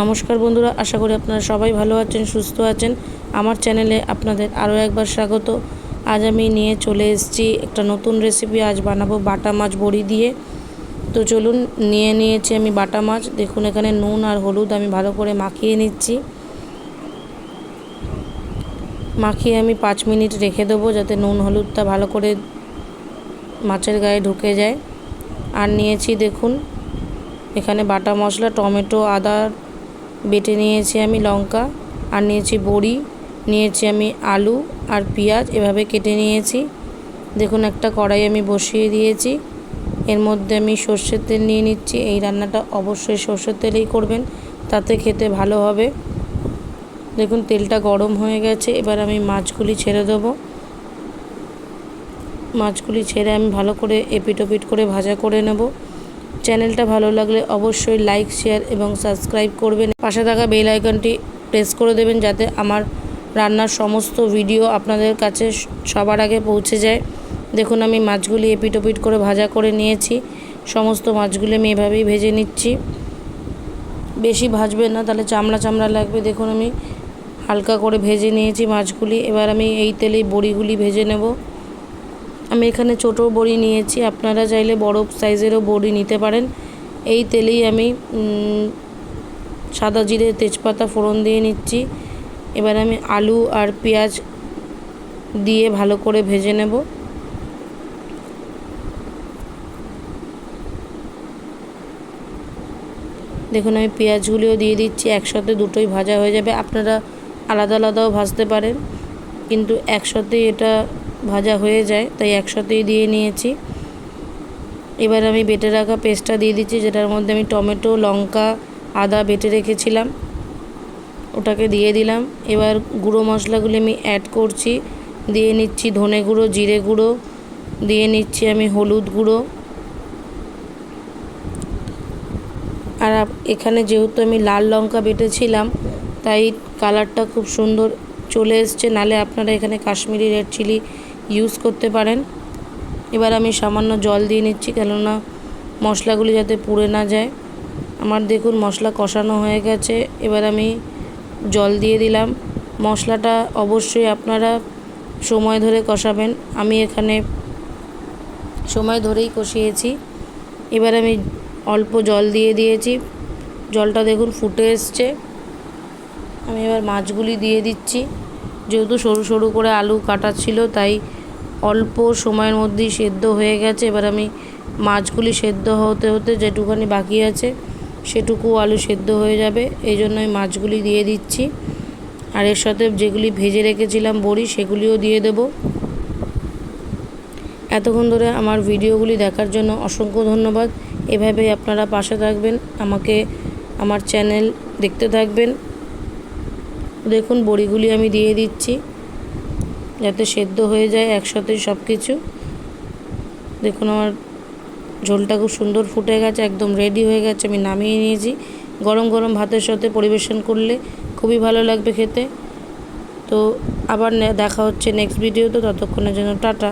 নমস্কার বন্ধুরা, আশা করি আপনারা সবাই ভালো আছেন, সুস্থ আছেন। আমার চ্যানেলে আপনাদের আরও একবার স্বাগত। আজ আমি নিয়ে চলে এসেছি একটা নতুন রেসিপি আজ বানাবো বাটা মাছ বড়ি দিয়ে। তো চলুন, নিয়ে নিয়েছি আমি বাটা মাছ। দেখুন, এখানে নুন আর হলুদ আমি ভালো করে মাখিয়ে নিচ্ছি। মাখিয়ে আমি পাঁচ মিনিট রেখে দেবো যাতে নুন হলুদটা ভালো করে মাছের গায়ে ঢুকে যায়। আর নিয়েছি, দেখুন, এখানে বাটা মশলা, টমেটো, আদা বেটে নিয়েছি আমি লঙ্কা, আর নিয়েছি বড়ি, নিয়েছি আমি আলু আর পেঁয়াজ, এভাবে কেটে নিয়েছি। দেখুন, একটা কড়াই আমি বসিয়ে দিয়েছি। এর মধ্যে আমি সর্ষের তেল নিয়ে নিচ্ছি। এই রান্নাটা অবশ্যই সর্ষের তেলেই করবেন, তাতে খেতে ভালো হবে। দেখুন, তেলটা গরম হয়ে গেছে। এবার আমি মাছগুলি ছেড়ে দেবো। মাছগুলি ছেড়ে আমি ভালো করে এপিট ওপিট করে ভাজা করে নেব। চ্যানেলটা ভালো লাগলে অবশ্যই লাইক, শেয়ার এবং সাবস্ক্রাইব করবেন। পাশে থাকা বেল আইকনটি প্রেস করে দেবেন যাতে আমার রান্নার সমস্ত ভিডিও আপনাদের কাছে সবার আগে পৌঁছে যায়। দেখুন, আমি মাছগুলি এপিট ওপিট করে ভাজা করে নিয়েছি। সমস্ত মাছগুলি আমি এভাবেই ভেজে নিচ্ছি। বেশি ভাজবেন না, তাহলে চামড়া চামড়া লাগবে। দেখুন, আমি হালকা করে ভেজে নিয়েছি মাছগুলি। এবার আমি এই তেলেই বড়িগুলি ভেজে নেব। আমি এখানে ছোটো বড়ি নিয়েছি। আপনারা চাইলে বড় সাইজেরও বড়ি নিতে পারেন। এই তেলেই আমি সাদা জিরে তেজপাতা ফোড়ন দিয়ে নিচ্ছি। এবার আমি আলু আর পেঁয়াজ দিয়ে ভালো করে ভেজে নেব। দেখুন, আমি পেঁয়াজগুলিও দিয়ে দিচ্ছি। একসাথে দুটোই ভাজা হয়ে যাবে। আপনারা আলাদা আলাদাও ভাজতে পারেন। কিন্তু একসাথেই এটা ভাজা হয়ে যায়, তাই একসাথেই দিয়ে নিয়েছি। এবার আমি বেটে রাখা পেস্টটা দিয়ে দিচ্ছি, যেটার মধ্যে আমি টমেটো, লঙ্কা, আদা বেটে রেখেছিলাম। ওটাকে দিয়ে দিলাম। এবার গুঁড়ো মশলাগুলি আমি অ্যাড করছি। দিয়ে নিচ্ছি ধনে গুঁড়ো, জিরে গুঁড়ো। দিয়ে নিচ্ছি আমি হলুদ গুঁড়ো। আর এখানে যেহেতু আমি লাল লঙ্কা বেটেছিলাম, তাই কালারটা খুব সুন্দর চলে এসছে। নালে আপনারা এখানে কাশ্মীরি রেড চিলি ইউজ করতে পারেন। এবার আমি সামান্য জল দিয়ে নিচ্ছি, কেননা মশলাগুলি যাতে পুড়ে না যায়। আমার দেখুন মশলা কষানো হয়ে গেছে, এবার আমি জল দিয়ে দিলাম। মশলাটা অবশ্যই আপনারা সময় ধরে কষাবেন। আমি এখানে সময় ধরেই কষিয়েছি। এবার আমি অল্প জল দিয়ে দিয়েছি। জলটা দেখুন ফুটে এসছে। আমি এবার মাছগুলি দিয়ে দিচ্ছি। যেহেতু সরু সরু করে আলু কাটা ছিল, তাই অল্প সময়ের মধ্যেই সেদ্ধ হয়ে গেছে। এবার আমি মাছগুলি সেদ্ধ হতে হতে যেটুখানি বাকি আছে, সেটুকু আলু সেদ্ধ হয়ে যাবে। এই জন্য আমি মাছগুলি দিয়ে দিচ্ছি। আর এর সাথে যেগুলি ভেজে রেখেছিলাম বড়ি, সেগুলিও দিয়ে দেব। এতক্ষণ ধরে আমার ভিডিওগুলি দেখার জন্য অসংখ্য ধন্যবাদ। এভাবেই আপনারা পাশে থাকবেন, আমাকে, আমার চ্যানেল দেখতে থাকবেন। দেখুন বড়িগুলি আমি দিয়ে দিচ্ছি যাতে সেদ্ধ হয়ে যায় একসাথে সব কিছু দেখুন আমার ঝোলটা খুব সুন্দর ফুটে গেছে, একদম রেডি হয়ে গেছে, আমি নামিয়ে নিয়েছি। গরম গরম ভাতের সাথে পরিবেশন করলে খুবই ভালো লাগবে খেতে। তো আবার দেখা হচ্ছে নেক্সট ভিডিওতে ততক্ষণের জন্য টাটা।